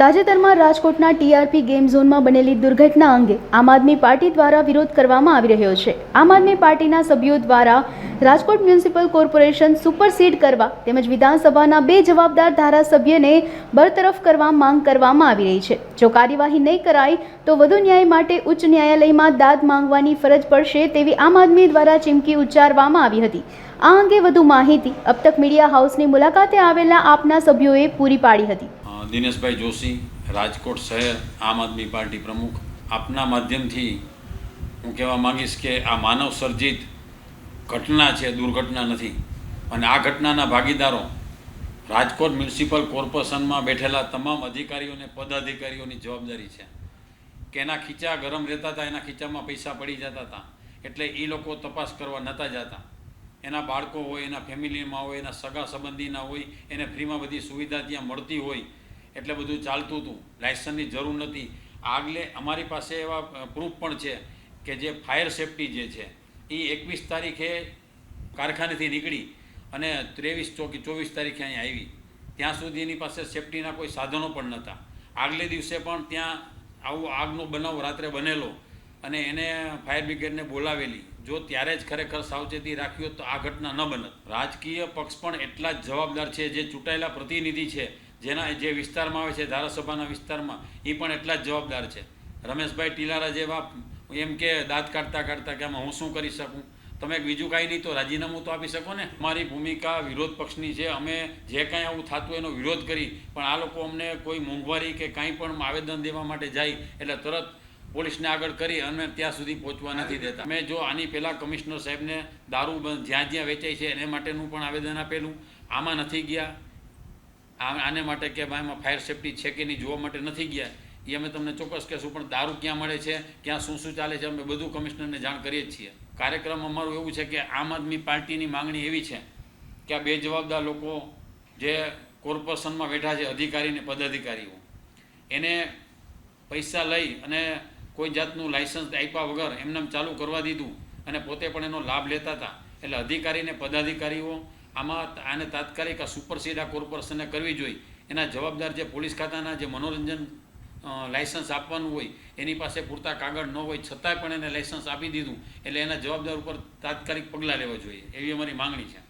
તાજેતરમાં રાજકોટના TRP game ઝોનમાં બનેલી દુર્ઘટના અંગે આમ આદમી પાર્ટી દ્વારા વિરોધ કરવામાં આવી રહ્યો છે. આમ આદમી પાર્ટીના સભ્યો દ્વારા રાજકોટ મ્યુનિસિપલ કોર્પોરેશન સુપરસીડ કરવા તેમજ વિધાનસભાના બે જવાબદાર ધારાસભ્યને બરતરફ કરવા માંગ કરવામાં આવી રહી છે. જો કાર્યવાહી નહીં કરાય, તો વધુ ન્યાય માટે ઉચ્ચ ન્યાયાલયમાં દાદ માંગવાની ફરજ પડશે તેવી આમ આદમી દ્વારા ચીમકી ઉચ્ચારવામાં આવી હતી. આ અંગે વધુ માહિતી અબતક મીડિયા હાઉસની મુલાકાતે આવેલા આપના સભ્યોએ પૂરી પાડી હતી. દિનેશભાઈ જોશી, રાજકોટ શહેર, આમ આદમી પાર્ટી પ્રમુખ. આપના માધ્યમથી હું કહેવા માંગીશ કે આ માનવ સર્જિત ઘટના છે, દુર્ઘટના નથી. અને આ ઘટનાના ભાગીદારો રાજકોટ મ્યુનિસિપલ કોર્પોરેશનમાં બેઠેલા તમામ અધિકારીઓ અને પદાધિકારીઓની જવાબદારી છે. કે એના ખીચા ગરમ રહેતા હતા, એના ખીચામાં પૈસા પડી જતા હતા. એટલે એ લોકો તપાસ કરવા નહોતા જતા. એના બાળકો હોય, એના ફેમિલીમાં હોય, એના સગા સંબંધીના હોય, એને ફ્રીમાં બધી સુવિધા ત્યાં મળતી હોય એટલે બધું ચાલતું હતું. લાયસન્સની જરૂર નથી. આગલે અમારી પાસે એવા પ્રૂફ પણ છે કે જે ફાયર સેફટી જે છે એ એકવીસ તારીખે કારખાનેથી નીકળી અને ત્રેવીસ ચોકી, ચોવીસ તારીખે અહીં આવી. ત્યાં સુધી એની પાસે સેફટીના કોઈ સાધનો પણ નહોતા આગલે દિવસે પણ ત્યાં આવું આગનો બનાવ રાત્રે બનેલો અને એને ફાયર બ્રિગેડને બોલાવેલી. જો ત્યારે જ ખરેખર સાવચેતી રાખી હોત તો આ ઘટના ન બનત. રાજકીય પક્ષ પણ એટલા જ જવાબદાર છે જે ચૂંટાયેલા પ્રતિનિધિ છે જેના જે વિસ્તારમાં આવે છે, ધારાસભાના વિસ્તારમાં એ પણ એટલા જ જવાબદાર છે. રમેશભાઈ ટીલારા જેવા એમ કે દાંત કાઢતા કાઢતા કે આમાં હું શું કરી શકું? તમે બીજું કાંઈ નહીં તો રાજીનામું તો આપી શકો ને? અમારી ભૂમિકા વિરોધ પક્ષની છે, અમે જે કાંઈ આવું થતું એનો વિરોધ કરી, પણ આ લોકો અમને કોઈ મોંઘવારી કે કાંઈ પણ આવેદન દેવા માટે જાય, એટલે તરત પોલીસને આગળ કરી અને ત્યાં સુધી પહોંચવા નથી દેતા. અમે જો આની પહેલાં કમિશનર સાહેબને દારૂ જ્યાં જ્યાં વેચાય છે, એને માટેનું પણ આવેદન આપેલું. આમાં નથી ગયા. આને માટે કે ભાઈ એમાં ફાયર સેફટી છે કે નહીં જોવા માટે નથી ગયા. એ અમે તમને ચોક્કસ કહેશું, પણ દારૂ ક્યાં મળે છે, ક્યાં શું શું ચાલે છે, અમે બધું કમિશનરને જાણ કરીએ જ છીએ. કાર્યક્રમ અમારું એવું છે કે આમ આદમી પાર્ટીની માંગણી એવી છે કે આ બે જવાબદાર લોકો જે કોર્પોરેશનમાં બેઠા છે, અધિકારી ને પદાધિકારીઓ, એને પૈસા લઈ અને કોઈ જાતનું લાયસન્સ આપ્યા વગર એમને ચાલુ કરવા દીધું અને પોતે પણ એનો લાભ લેતા હતા. એટલે અધિકારી ને પદાધિકારીઓ આમાં આને તાત્કાલિક આ સુપરસીડ આ કોર્પોરેશનને કરવી જોઈએ. એના જવાબદાર જે પોલીસ ખાતાના જે મનોરંજન લાયસન્સ આપવાનું હોય, એની પાસે પૂરતા કાગળ ન હોય, છતાંય પણ એને લાયસન્સ આપી દીધું. એટલે એના જવાબદાર ઉપર તાત્કાલિક પગલાં લેવા જોઈએ. એવી અમારી માંગણી છે.